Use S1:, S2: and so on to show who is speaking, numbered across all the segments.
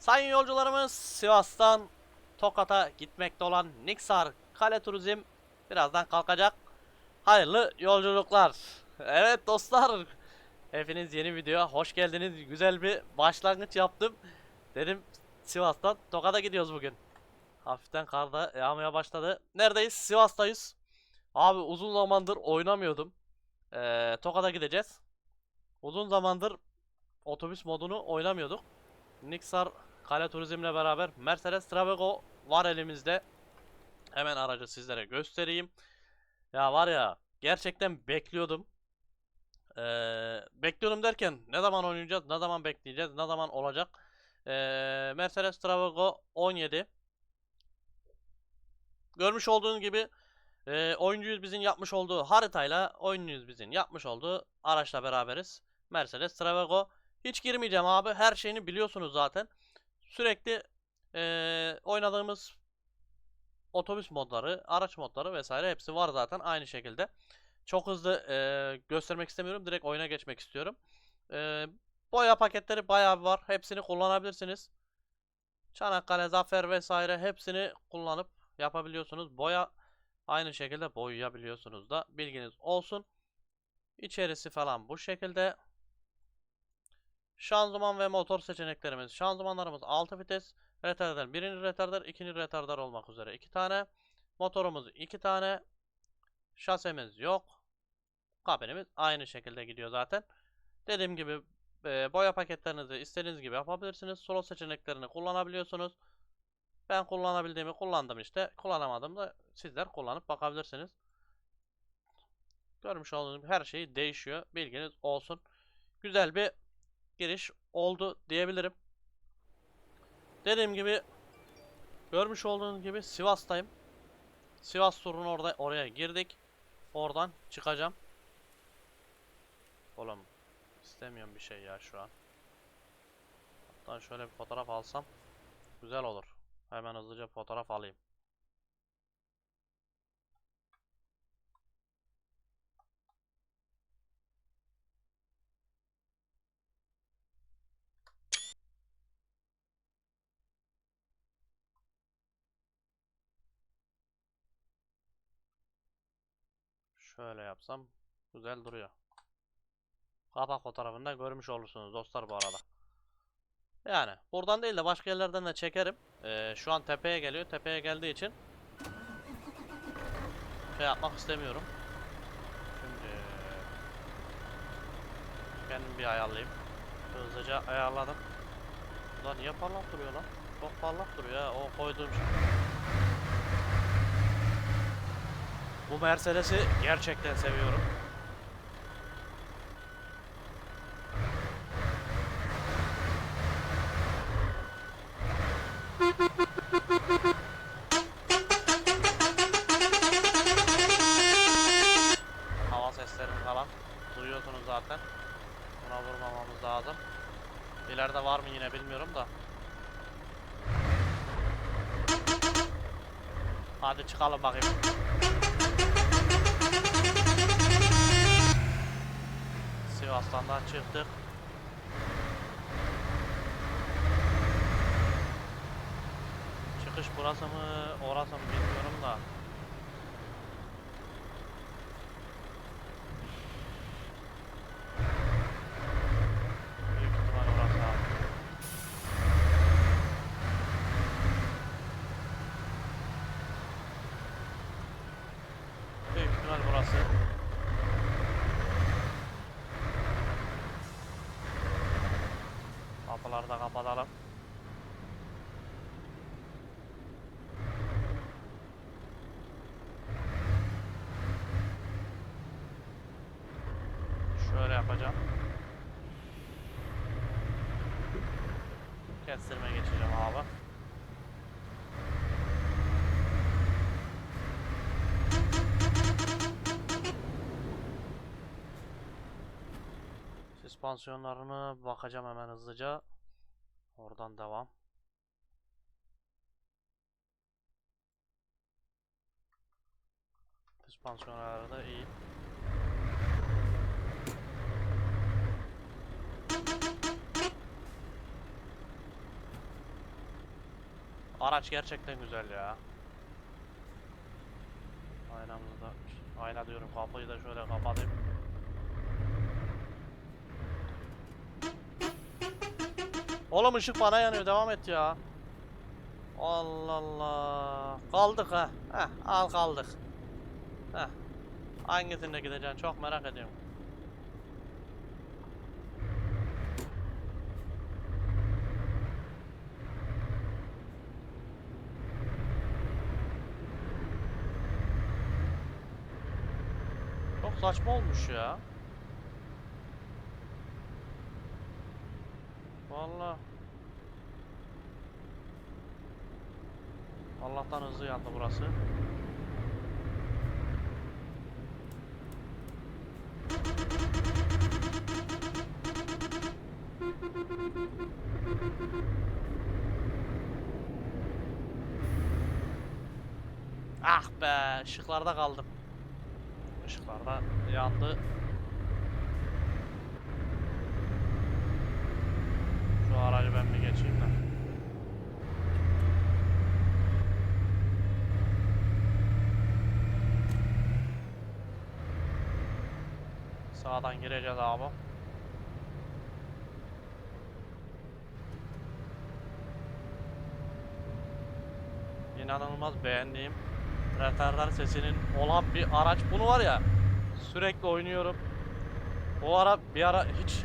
S1: Sayın yolcularımız Sivas'tan Tokat'a gitmekte olan Niksar Kale Turizm birazdan kalkacak. Hayırlı yolculuklar. Evet dostlar. Hepiniz yeni videoya hoş geldiniz. Güzel bir başlangıç yaptım. Dedim Sivas'tan Tokat'a gidiyoruz bugün. Hafiften kar da yağmaya başladı. Neredeyiz? Sivas'tayız. Abi uzun zamandır oynamıyordum. Ee, Tokat'a gideceğiz. Uzun zamandır otobüs modunu oynamıyorduk. Niksar Kale Turizm'le beraber Mercedes Travego var elimizde. Hemen aracı sizlere göstereyim. Ya var ya gerçekten bekliyordum. Ee, bekliyordum derken ne zaman oynayacağız, ne zaman bekleyeceğiz, ne zaman olacak. Ee, Mercedes Travego 17. Görmüş olduğunuz gibi e, oyuncuyuz bizim yapmış olduğu haritayla oyuncuyuz bizim yapmış olduğu araçla beraberiz. Mercedes Travego. Hiç girmeyeceğim abi. Her şeyini biliyorsunuz zaten. Sürekli eee, oynadığımız otobüs modları, araç modları vesaire hepsi var zaten aynı şekilde. Çok hızlı eee, göstermek istemiyorum. Direkt oyuna geçmek istiyorum. Eee, boya paketleri bayağı var. Hepsini kullanabilirsiniz. Çanakkale, Zafer vesaire hepsini kullanıp yapabiliyorsunuz. Boya aynı şekilde boyayabiliyorsunuz da bilginiz olsun. İçerisi falan bu şekilde. Şanzıman ve motor seçeneklerimiz. Şanzımanlarımız 6 vites. Retarder birinci retarder, ikinci retardar olmak üzere 2 tane. Motorumuz 2 tane. Şasemiz yok. Kabinimiz aynı şekilde gidiyor zaten. Dediğim gibi e, boya paketlerinizi istediğiniz gibi yapabilirsiniz. Solo seçeneklerini kullanabiliyorsunuz. Ben kullanabildiğimi kullandım işte. Kullanamadım da sizler kullanıp bakabilirsiniz. Görmüş olduğunuz her şey değişiyor. Bilginiz olsun. Güzel bir giriş oldu diyebilirim. Dediğim gibi görmüş olduğunuz gibi Sivas'tayım. Sivas turunu orada oraya girdik. Oradan çıkacağım. Oğlum istemiyorum bir şey ya şu an. Hatta şöyle bir fotoğraf alsam güzel olur. Hemen hızlıca fotoğraf alayım. Şöyle yapsam güzel duruyor. Kapak fotoğrafında görmüş olursunuz dostlar bu arada. Yani buradan değil de başka yerlerden de çekerim. Ee, şu an tepeye geliyor. Tepeye geldiği için şey yapmak istemiyorum. Şimdi kendim bir ayarlayayım. Hızlıca ayarladım. Ulan niye parlak duruyor lan? Çok parlak duruyor ya. O koyduğum şey. Bu Mercedes'i gerçekten seviyorum. Hava seslerini falan duyuyorsunuz zaten. Buna vurmamamız lazım. İleride var mı yine bilmiyorum da. Hadi çıkalım bakayım. Sivas'tan da çıktık. Çıkış burası mı, orası mı bilmiyorum da. Büyük ihtimal orası abi. Büyük ihtimal burası. Kapıları da kapatalım. Şöyle yapacağım. Kestirme geçeceğim abi. Süspansiyonlarına bakacağım hemen hızlıca. Oradan devam. Süspansiyonları da iyi. Araç gerçekten güzel ya. Aynamızı da ayna diyorum kapıyı da şöyle kapatayım. Oğlum ışık bana yanıyor devam et ya. Allah Allah. Kaldık ha. Heh, al kaldık. Heh. Hangisinde gideceksin çok merak ediyorum. Çok saçma olmuş ya. Vallahi. Allah'tan hızlı yandı burası. Ah be, ışıklarda kaldım. Işıklarda yandı. Şu aracı ben bir geçeyim de. Sağdan gireceğiz abi. İnanılmaz beğendiğim retardar sesinin olan bir araç. Bunu var ya sürekli oynuyorum. O ara bir ara hiç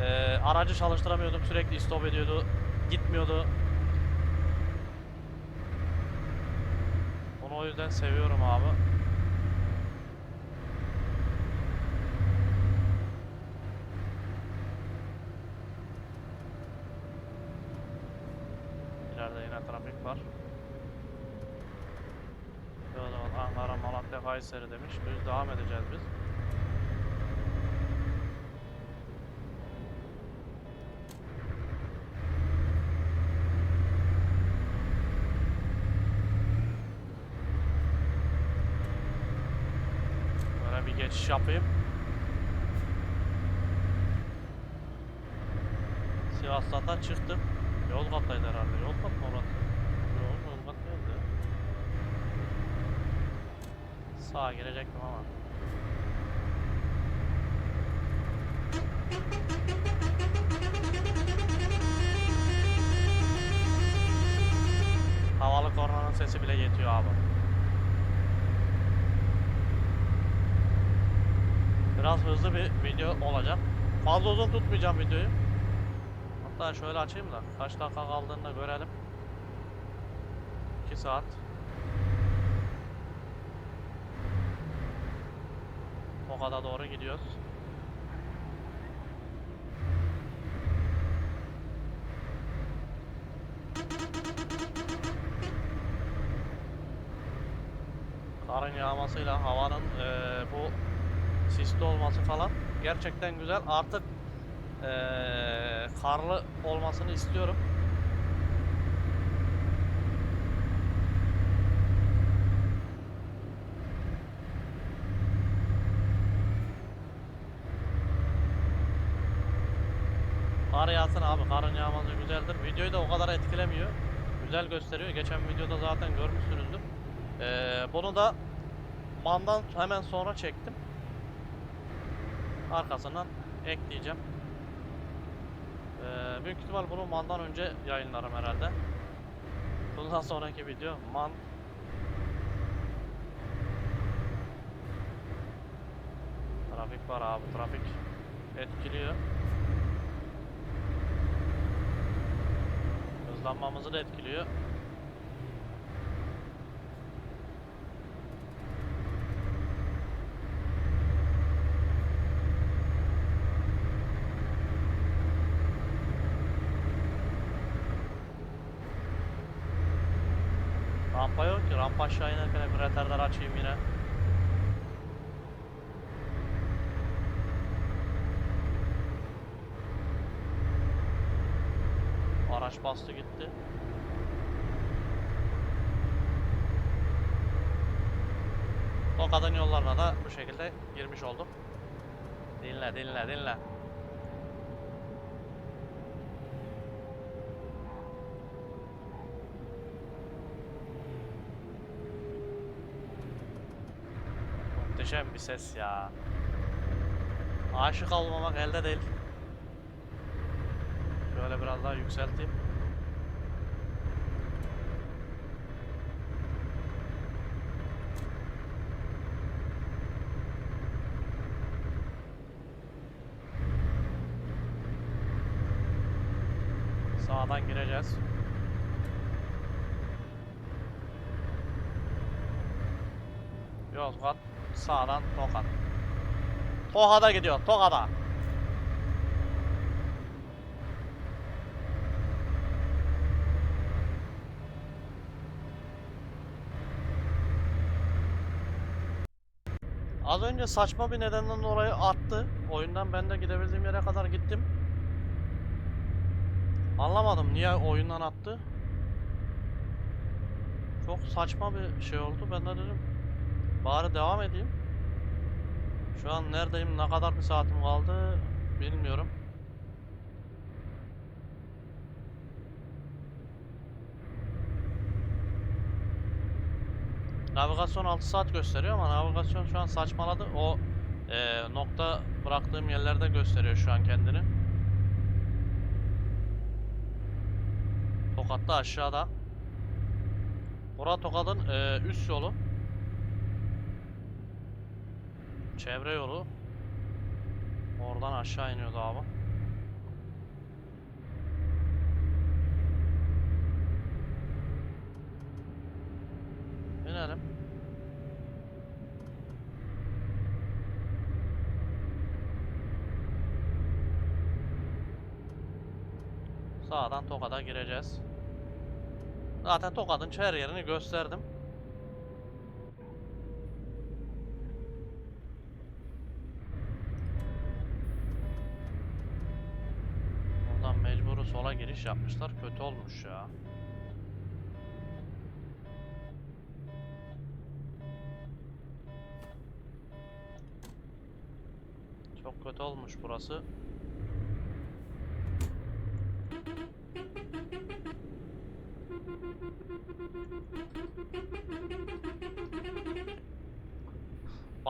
S1: e, aracı çalıştıramıyordum. Sürekli stop ediyordu. Gitmiyordu. Onu o yüzden seviyorum abi. İleride yine trafik var. Yolda Ankara, Malatya, Kayseri demiş. Düz devam edeceğiz biz. Böyle bir geçiş yapayım. Sivas'tan da çıktım. Yozgat'taydı herhalde. Yozgat mı orası? Yozgat Sağa girecektim ama. Havalı kornanın sesi bile yetiyor abi. Biraz hızlı bir video olacak. Fazla uzun tutmayacağım videoyu. Hatta şöyle açayım da kaç dakika kaldığını da görelim. 2 saat. O kadar doğru gidiyoruz. Karın yağmasıyla havanın eee, bu sisli olması falan gerçekten güzel. Artık eee, karlı olmasını istiyorum. Kar yağsın abi. Karın güzeldir. Videoyu da o kadar etkilemiyor. Güzel gösteriyor. Geçen videoda zaten görmüşsünüzdür. Ee, bunu da mandan hemen sonra çektim. Arkasından ekleyeceğim. Ee, büyük ihtimal bunu mandan önce yayınlarım herhalde. Bundan sonraki video man Trafik var abi trafik etkiliyor. Hızlanmamızı da etkiliyor. Araç bastı gitti. Tokat'ın yollarına da bu şekilde girmiş olduk. Dinle dinle dinle. Muhteşem bir ses ya. Aşık olmamak elde değil. Şöyle biraz daha yükselteyim. Sağdan gireceğiz. Yozgat sağdan Tokat. Tokat'a gidiyor, Tokat'a. Önce saçma bir nedenden dolayı attı. Oyundan ben de gidebildiğim yere kadar gittim. Anlamadım niye oyundan attı. Çok saçma bir şey oldu. Ben de dedim bari devam edeyim. Şu an neredeyim, ne kadar bir saatim kaldı bilmiyorum. Navigasyon 6 saat gösteriyor ama navigasyon şu an saçmaladı. O eee, nokta bıraktığım yerlerde gösteriyor şu an kendini. Tokat'ta aşağıda. Bura Tokat'ın eee, üst yolu. Çevre yolu. Oradan aşağı iniyordu abi. Sağdan Tokat'a gireceğiz. Zaten Tokat'ın her yerini gösterdim. Oradan mecburu sola giriş yapmışlar. Kötü olmuş ya. Çok kötü olmuş burası.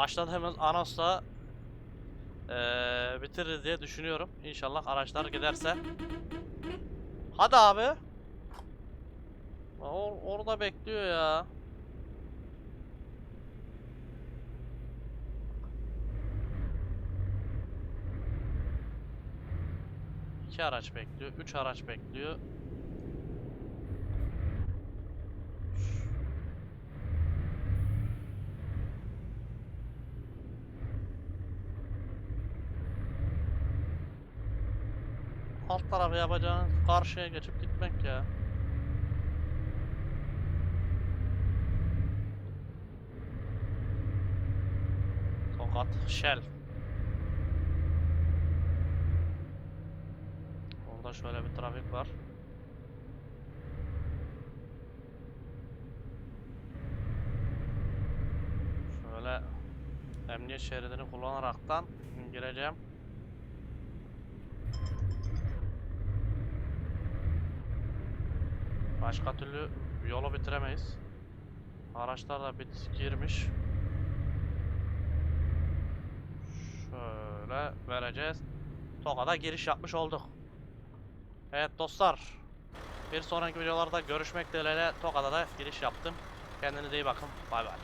S1: Başladığımız anonsla eee bitiririz diye düşünüyorum. İnşallah araçlar giderse. Hadi abi. Or orada bekliyor ya. İki araç bekliyor. Üç araç bekliyor. Alt tarafı yapacağın karşıya geçip gitmek ya. Tokat Shell. Orada şöyle bir trafik var. Şöyle emniyet şeridini kullanaraktan gireceğim. Başka türlü yolu bitiremeyiz. Araçlar da bit girmiş. Şöyle vereceğiz. Tokat'a giriş yapmış olduk. Evet dostlar. Bir sonraki videolarda görüşmek dileğiyle Tokat'a da giriş yaptım. Kendinize iyi bakın. Bay bay.